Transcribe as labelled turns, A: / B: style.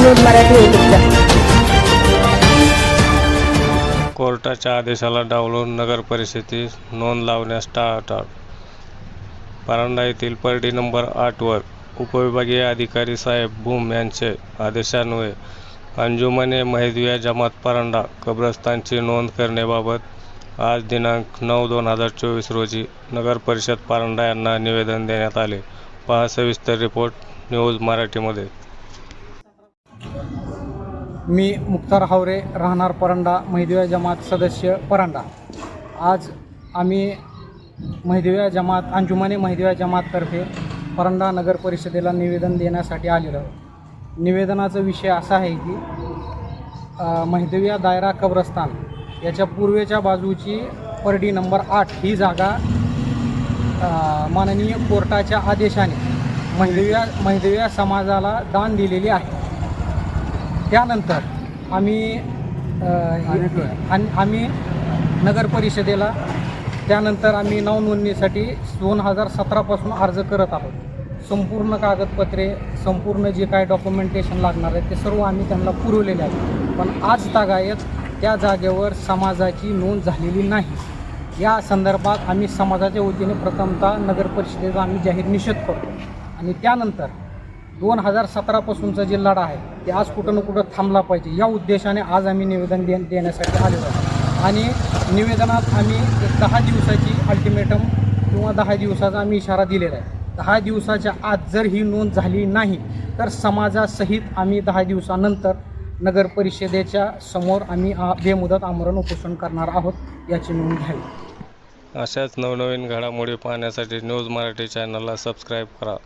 A: मराठी यूट्यूबचा
B: कोर्टाच्या आदेशाला डावलून नगर परिषदेस नोंद लावण्यास टाळाटाळ. परांडा येथील परडी नंबर आठवर उपविभागीय अधिकारी साहेब भूम यांचे आदेशान्वये. अंजुमने महेदव्या जमात परांडा कब्रस्तानची नोंद करण्याबाबत आज दिनांक नऊ दोन हजार चोवीस रोजी नगर परिषद परांडा यांना निवेदन देण्यात आले. पहा सविस्तर रिपोर्ट न्यूज मराठीमध्ये.
C: मी मुक्तार हावरे राहणार परंडा महिदिव्या जमात सदस्य परांडा आज आम्ही महिदिव्या जमात अंजुमने महिदिव्या जमाततर्फे परंडा नगर परिषदेला निवेदन देण्यासाठी आलेलो आहोत. निवेदनाचा विषय असा आहे की महिदिव्या दायरा कब्रस्तान याच्या पूर्वेच्या बाजूची परडी नंबर आठ ही जागा माननीय कोर्टाच्या आदेशाने महिदिव्या महिदिव्या समाजाला दान दिलेली आहे त्यानंतर आम्ही आणि आम्ही नगर परिषदेला त्यानंतर आम्ही नवनोंदणीसाठी दोन हजार सतरापासून अर्ज करत आहोत. संपूर्ण कागदपत्रे संपूर्ण जे काय डॉक्युमेंटेशन लागणार आहे ते सर्व आम्ही त्यांना पुरवलेले आहे पण आज तागायत त्या जागेवर समाजाची नोंद झालेली नाही. या संदर्भात आम्ही समाजाच्या वतीने प्रथमतः नगर परिषदेचा आम्ही जाहीर निषेध करतो. आणि त्यानंतर दोन हजार सतरापासूनचा जे लढा आहे ते आज कुठं ना कुठं थांबला पाहिजे. या उद्देशाने आज आम्ही निवेदन दे देण्यासाठी आलेलो आहे आणि निवेदनात आम्ही दहा दिवसाची अल्टिमेटम किंवा दहा दिवसाचा आम्ही इशारा दिलेला आहे. दहा दिवसाच्या आत जर ही नोंद झाली नाही तर समाजासहित आम्ही दहा दिवसानंतर नगर परिषदेच्या समोर आम्ही आ- बेमुदत आमरण उपोषण करणार आहोत याची नोंद घ्यावी.
B: अशाच नवनवीन घडामोडी पाहण्यासाठी न्यूज मराठी चॅनलला सबस्क्राईब करा.